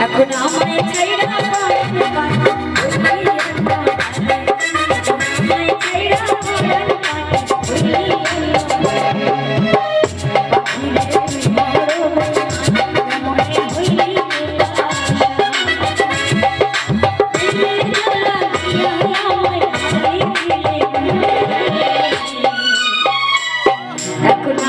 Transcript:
এখন আমার এখন